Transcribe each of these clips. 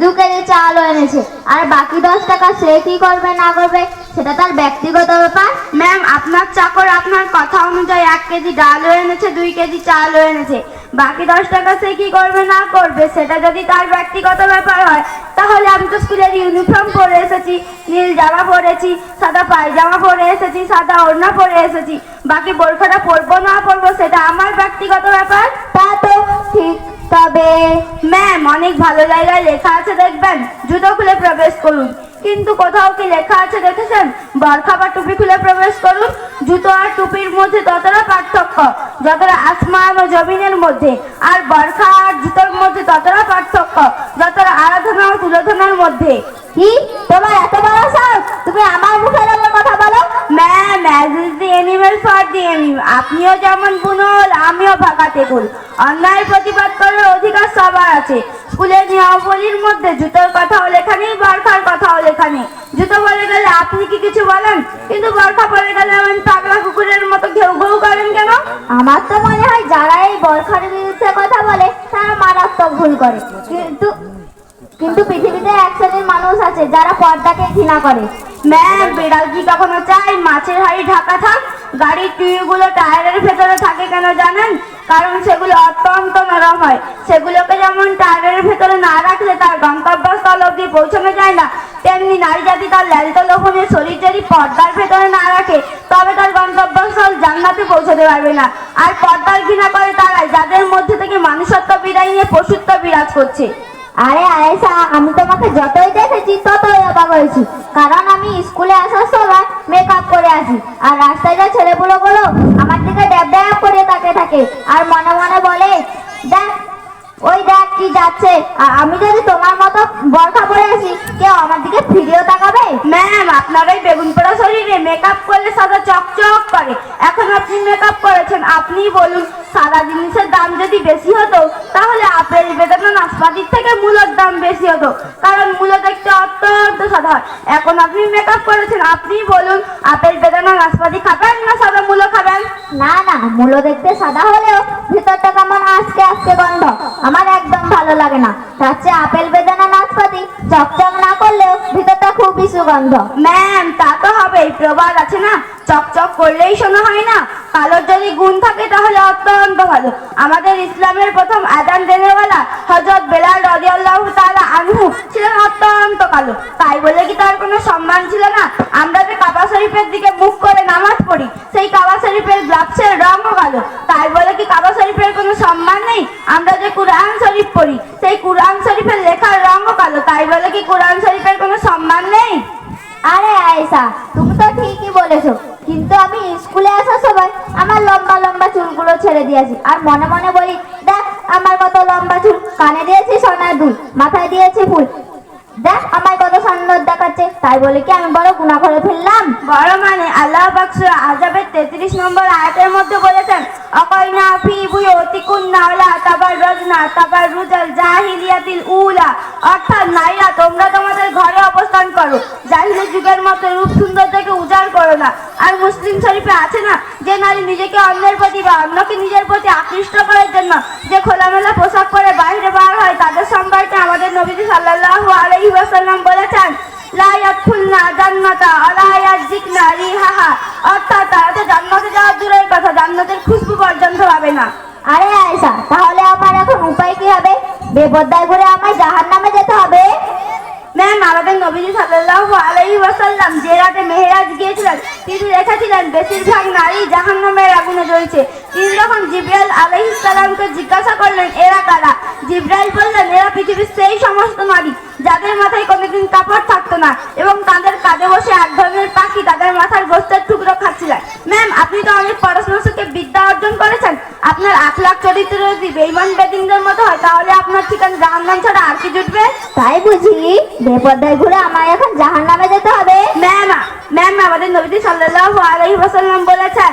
দু কেজি চালও এনেছে। আর বাকি দশ টাকা সে কি করবে, না করবে, সেটা তার ব্যক্তিগত ব্যাপার। ম্যাম, আপনার চাকর আপনার কথা অনুযায়ী এক কেজি ডালও এনেছে, দুই কেজি চালও এনেছে। বাকি দশ টাকা সে কি করবে, না করবে, সেটা যদি তার ব্যক্তিগত ব্যাপার হয়, তাহলে আমি তো স্কুলের ইউনিফর্ম পরে এসেছি, নীল জামা পরেছি সাদা পায়জামা পরে এসেছি, সাদা ওড়না পরে এসেছি। বাকি বোরখাটা পরবো, না পরবো, সেটা আমার ব্যক্তিগত ব্যাপার? তা তো ঠিক। তবে ম্যাম অনেক ভালো জায়গায় লেখা আছে, দেখবেন? জুতো খুলে প্রবেশ করুন। কিন্তু কোথাও কি লেখা আছে দেখেছেন? বরখা বা টুপি খুলে প্রবেশ করুন। জুতো আর টুপির মধ্যে ততটা পার্থক্য, যতটা আসমান ও জমিনের মধ্যে, আর বরখা আর জুতোর মধ্যে ততটা পার্থক্য, যতটা আরাধনা ও তুলোধনার মধ্যে। কি? তোমার এত বড় সাহস? তুমি আমার মুখের কথা বলো। Ma'am as is the animal for the এনিম আপনিও যেমন বুনল আমিও ফাঁকা টেকুল অন্যায়ের প্রতিবাদ করার অধিকার সবার আছে। স্কুলের নিয়মাবলীর মধ্যে জুতোর কথাও লেখা নেই বরখার কথাও লেখা নেই জুতো বলে গেলে আপনি কি কিছু বলেন? কিন্তু বরখা বলে গেলে এমন পাগলা কুকুরের মতো ঘেউ ঘেউ করেন কেন? আমার তো মনে হয় যারা এই বরখার বিরুদ্ধে কথা বলে, তারা মারাত্মক ভুল করে। কিন্তু কিন্তু পৃথিবীতে এক শ্রেণির মানুষ আছে যারা পর্দাকে ঘৃণা করে। ম্যাম, বিড়াল কি কখনো চাই মাছের হাড়ি ঢাকা থাক, গাড়ির টিউবগুলো টায়ারের ভেতরে থাকে কেন জানেন? কারণ সেগুলো অত্যন্ত নরম হয়। সেগুলোকে যেমন টায়ারের ভেতরে না রাখলে তার গন্তব্যস্থল অবধি পৌঁছানো যায় না, তেমনি নারী জাতি তার ল্যালিত লোভনের শরীর যদি পর্দার ভেতরে না রাখে, তবে তার গন্তব্যস্থল জান্নাতে পৌঁছাতে পারবে না। আর পর্দার ঘৃণা করে তারাই, যাদের মধ্যে থেকে মানুষত্ব বিদায় নিয়ে পশুত্ব বিরাজ করছে। আরে আয়েশা আমি তোমাকে যতই দেখেছি, ততই অবাক হয়েছি। কারণ আমি স্কুলে আসার সময় মেকআপ করে আসি। আর রাস্তায় যা ছেলেগুলো বলো আমার দিকে ড্যাব ড্যাব করে তাকে থাকে। আর মনে মনে বলে, দেখ, ওই দেখ কি যাচ্ছে। আর আমি যদি তোমার মতো বরখা পরে আসি, কেউ আমার দিকে ফিরেও তাকাবে? আপনার ওই বেগুন পোড়া শরীরে মেকআপ করলে সাদা চকচক করে। এখন আপনি মেকআপ করেছেন, আপনিই বলুন, সাদা জিনিসের দাম যদি বেশি হতো, তাহলে আপেল, বেদানা, নাশপাতির থেকে মূলোর দাম বেশি হতো, কারণ মূলো দেখতে অত্যন্ত সাদা হয় এখন আপনি মেকআপ করেছেন, আপনিই বলুন, আপেল, বেদানা, নাশপাতি খাবেন না সাদা মূলো খাবেন? না না, মূলো দেখতে সাদা হলেও ভিতরটা কেমন আজকে আজকে গন্ধ। আমার একদম ভালো লাগে না। তার চেয়ে আপেল, বেদানা, নাশপাতি চকচক সুগন্ধ। ম্যাম, তা তো হবেই, প্রবাদ আছে না? চকচক করলেই শোনা হয় না? কালোর যদি গুণ থাকে তাহলে অত্যন্ত ভালো। আমাদের ইসলামের প্রথম আদান দেনেওয়ালা হজরত বেলাল রাদিয়াল্লাহু তাআলা আনহু ছিলেন অত্যন্ত কালো। তাই বলে কি তার কোনো সম্মান ছিল না? আমরা যে কাবা শরীফের দিকে মুখ করে নামাজ পড়ি, সেই কাবা শরীফের গ্লাভসের রঙও কালো। তাই বলে কি কাবা শরীফের কোনো সম্মান নেই? আমরা যে কুরআন শরীফ পড়ি, সেই কুরআন শরীফের লেখার রঙও কালো। তাই বলে কি কুরআন শরীফের সম্মান নেই? আরে আয়েশা, তুমি তো ঠিকই বলেছ। কিন্তু আমি স্কুলে আসার সবাই আমার লম্বা লম্বা চুলগুলো ছেড়ে দিয়েছি। আর মনে মনে বলি, দেখ, আমার কত লম্বা চুল। কানে দিয়েছি সোনার দুল, মাথায় দিয়েছি ফুল। দেখ, আমার কত সুন্দর দেখাচ্ছে। তাই বলে কি আমি বড় গুণা করে ফেললাম? বড় মানে আল্লাহ পাক সূরা আযাবের 33 নম্বর আয়াতের মধ্যে বলেছেন অকয়না ফি বুয়ুতিকুন্না ওয়ালা তাবাররাজনা তাবাররুজাল জাহিলিয়াতিল উলা। অর্থাৎ নারীরা, তোমরা তোমাদের ঘরে অবস্থান করো। জাহিলি যুগের মতো রূপ সৌন্দর্যকে উজাড় করো না। আর মুসলিম শরীফে আছে না, যে নারী নিজেকে অন্যের প্রতি বা অন্যকে নিজের প্রতি আকৃষ্ট করার জন্য যে খোলামেলা পোশাক পরে বাইরে বার হয় তাদের সম্পর্কে আমাদের নবীজি সাল্লাল্লাহু আলাইহি ওয়াসাল্লাম বলেছেন, লা ইয়াদখুলনা জান্নাতা ওয়ালা ইয়াজিকনা রিহাহা। অর্থাৎ তারা তো জান্নাতে যাওয়া দূরের কথা, জান্নাতের খুশবু পর্যন্ত পাবে না। আরে আয়েশা, তাহলে আমার এখন উপায় কি হবে? বেপদায় ঘুরে আমায় জাহান্নামে নামে যেতে হবে? ম্যাম, আমাদের নবীজি সাল্লাল্লাহু আলাইহি ওয়াসাল্লাম যে রাতে মেহেরাজ গিয়েছিলেন, তিনি দেখেছিলেন বেশিরভাগ নারী জাহান্নামের আগুনে জ্বলছে। তিনি যখন জিব্রাইল আলাইহিস জিজ্ঞাসা করলেন, এরা কারা? জিব্রাইল বললেন, এরা পৃথিবীর সেই সমস্ত নারী, যাদের মাথায় কোনোদিন কাপড় থাকতো না এবং তাদের কাঁধে বসে এক ধরনের পাখি তাদের মাথার গোস্তের টুকরো খাচ্ছিলেন। ম্যাম, আপনি তো অনেক পড়াশোনা শিখে বিদ্যা অর্জন করেছেন। আপনার আখলাখ চরিত্র যদি বেইমান বেদিনদের মতো হয় তাহলে আপনার ঠিকানা জাহান্নাম ছাড়া আর কি জুটবে? তাই বুঝি বেপর্দায় ঘুরে আমায় এখন জাহান নামে যেতে হবে। ম্যাম ম্যাম আমাদের নবীজি সাল্লাল্লাহু আলাইহি ওয়াসাল্লাম বলেছেন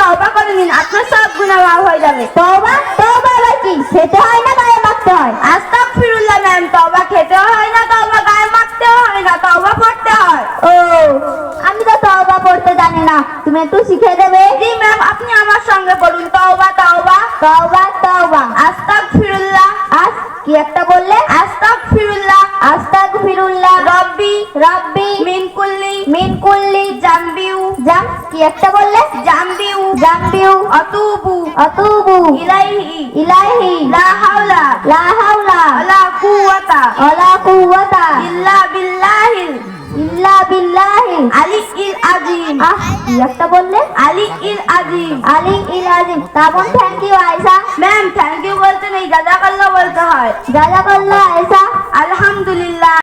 তওবা করে নিন আপনার সব গুনাহ মাফ হয়ে যাবে। তওবা তওবা আবার কি? খেতে হয় না গায়ে মাখতে হয়? আস্তাগফিরুল্লাহ ম্যাম তওবা খেতেও হয় না তওবা গায়ে মাখতেও হয় না তওবা পড়তে হয়। ও আমি তো তওবা পড়তে জানি না তুমি একটু শিখিয়ে দেবে? জি ম্যাম আপনি আমার সঙ্গে পড়ুন তওবা তওবা। তওবা তওবা। আস্তাগফিরুল্লাহ। আস কি একটা বললে? আস্তাগফিরুল্লাহ। আস্তাগফিরুল্লাহ। রব্বি। রাব্বি। মিন কুল্লি মিন কুল্লি জামবিউ। জাম কি একটা বললে? আতুবু অতুবু ইলাইহি ইলাহি লা হাওলা লা হাওলা ওয়ালা কুওয়াতা ওয়ালা কুওয়াতা ইল্লা বিল্লাহিল ইল্লা বিল্লাহি আলিয়িল আযীম আহ কি একটা বললে? আলিয়িল আযীম আলী ইল আজিম তাবন thank you Ayesha ma'am thank you বলতে নেই। জাজাকাল্লাহ বলতে হয়। জাজাকাল্লাহ আয়েশা আলহামদুলিল্লাহ।